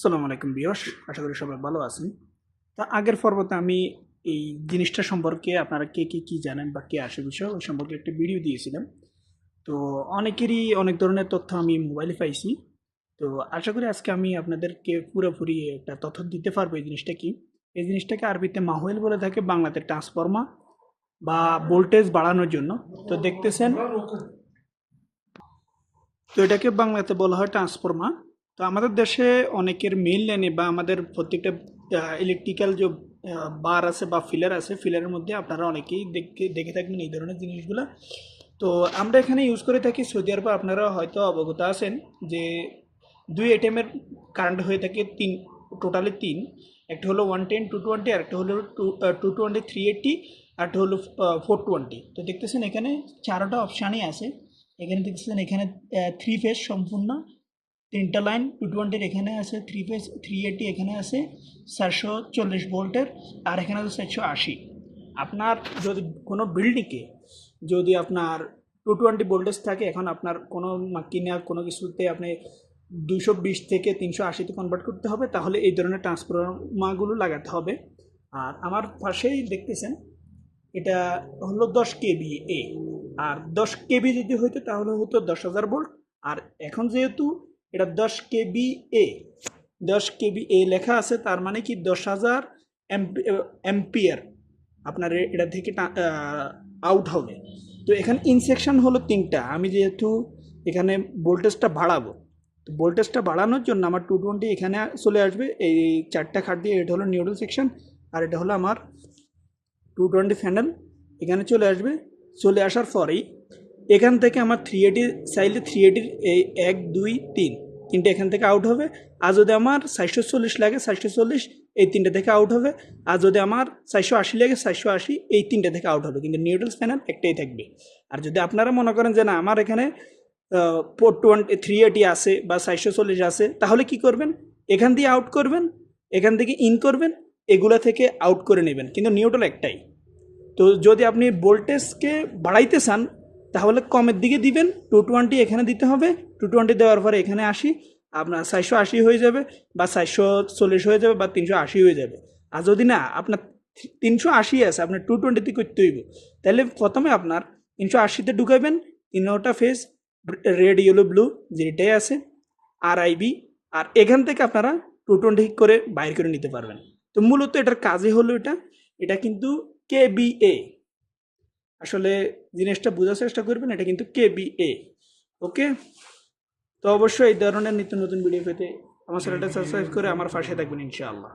সালাম আলাইকুম বিয়স আশা করি সবাই ভালো আছেন। তা আগের পর্বতে আমি এই জিনিসটা সম্পর্কে আপনারা কে কে কী জানেন বা কে আসে বিষয়, ওই সম্পর্কে একটা ভিডিও দিয়েছিলাম। তো অনেকেরই অনেক ধরনের তথ্য আমি মোবাইলে পাইছি। তো আশা করি আজকে আমি আপনাদেরকে পুরোপুরি একটা তথ্য দিতে পারব এই জিনিসটা কি। এই জিনিসটাকে আরবিতে মাহুয়েল বলে থাকে, বাংলাতে ট্রান্সফর্মার বা ভোল্টেজ বাড়ানোর জন্য। তো দেখতেছেন, তো এটাকে বাংলাতে বলা হয় ট্রান্সফর্মার। তো আমাদের দেশে অনেকের মেইন লাইনে বা আমাদের প্রত্যেকটা ইলেকট্রিক্যাল যে বার আছে বা ফিলার আছে ফিলারের মধ্যে আপনারা অনেকেই দেখে দেখে থাকবেন এই ধরনের জিনিসগুলো। তো আমরা এখানে ইউজ করে থাকি সৌদি আরবে, আপনারা হয়তো অবগত আছেন যে দুই এটিএমের কারেন্ট হয়ে থাকে তিন টোটালি তিন। একটা হলো ওয়ান টেন টু টোয়েন্টি আর একটা হলো two two twenty three eighty একটা হলো ফোর টোয়েন্টি তো দেখতেছেন এখানে চারোটা অপশানই আছে। এখানে দেখতেছেন এখানে থ্রি ফেজ সম্পূর্ণ। তিনটা লাইন টু টোয়েন্টির এখানে আছে থ্রি ফেজ থ্রি এইটি এখানে আছে, চারশো চল্লিশ ভোল্টের, আর এখানে আছে চারশো আশি। আপনার যদি কোনো বিল্ডিংয়ে যদি আপনার টু টোয়েন্টি ভোল্টেজ থাকে, এখন আপনার কোনো কিনা কোনো কিছুতে আপনি দুশো বিশ থেকে তিনশো আশিতে কনভার্ট করতে হবে, তাহলে এই ধরনের ট্রান্সফরমারগুলো লাগাতে হবে। আর আমার পাশেই দেখতেছেন, এটা হলো দশ কেবি এ আর দশ কেবি যদি হইতো, তাহলে হতো দশ হাজার ভোল্ট। আর এখন যেহেতু এটা দশ কেবি এ। দশ কেবি এ লেখা আছে, তার মানে কি দশ হাজার এম্পিয়ার আপনার এটা থেকে আউট হবে। তো এখানে ইনসেকশন হলো তিনটা। আমি যেহেতু এখানে ভোল্টেজটা বাড়াবো, তো ভোল্টেজটা বাড়ানোর জন্য আমার টু টোয়েন্টি এখানে চলে আসবে। এই চারটা খাট দিয়ে এটা হলো নিউডল সেকশন আর এটা হলো আমার টু টোয়েন্টি ফ্যান্ডেল এখানে চলে আসবে। চলে আসার পরেই এখান থেকে আমার থ্রি এইটি চাইলে থ্রি এইটির এই এক, দুই, তিন তিনটে এখান থেকে আউট হবে। আর যদি আমার চারশো চল্লিশ লাগে চারশো চল্লিশ, এই তিনটে থেকে আউট হবে। আর যদি আমার চারশো আশি লাগে চারশো আশি, এই তিনটে থেকে আউট হবে। কিন্তু নিউডলস প্যানেল একটাই থাকবে। আর যদি আপনারা মনে করেন যে না, আমার এখানে ফোর টোয়েন্টি থ্রি এইটি আছে বা চারশো চল্লিশ আছে, তাহলে কি করবেন? এখান দিয়ে আউট করবেন, এখান থেকে ইন করবেন, এগুলা থেকে আউট করে নেবেন। কিন্তু নিউট্রাল একটাই। তো যদি আপনি ভোল্টেজকে বাড়াইতে চান তাহলে কমের দিকে দিবেন টু টোয়েন্টি এখানে দিতে হবে টু টোয়েন্টি দেওয়ার পরে এখানে আসি আপনার চারশো আশি হয়ে যাবে বা চারশো চল্লিশ হয়ে যাবে বা তিনশো আশি হয়ে যাবে। আর যদি না, আপনার তিনশো আশি আছে, আপনার টু টোয়েন্টিতে করতে হইব। তাহলে প্রথমে আপনার তিনশো আশিতে ঢুকাবেন তিনটা ফেস রেড ইয়েলো ব্লু যেটাই আছে, আর আইবি আর এখান থেকে আপনারা টু টোয়েন্টি করে বাইর করে নিতে পারবেন। তো মূলত এটার কাজই হলো এটা এটা কিন্তু কে বি এ আসলে জিনিসটা বোঝার চেষ্টা করবেন, এটা কিন্তু কে বি এ ওকে তো অবশ্যই এই ধরনের নিত্য নতুন ভিডিও পেতে আমার চ্যানেলটা সাবস্ক্রাইব করে আমার পাশে থাকবেন ইনশাআল্লাহ।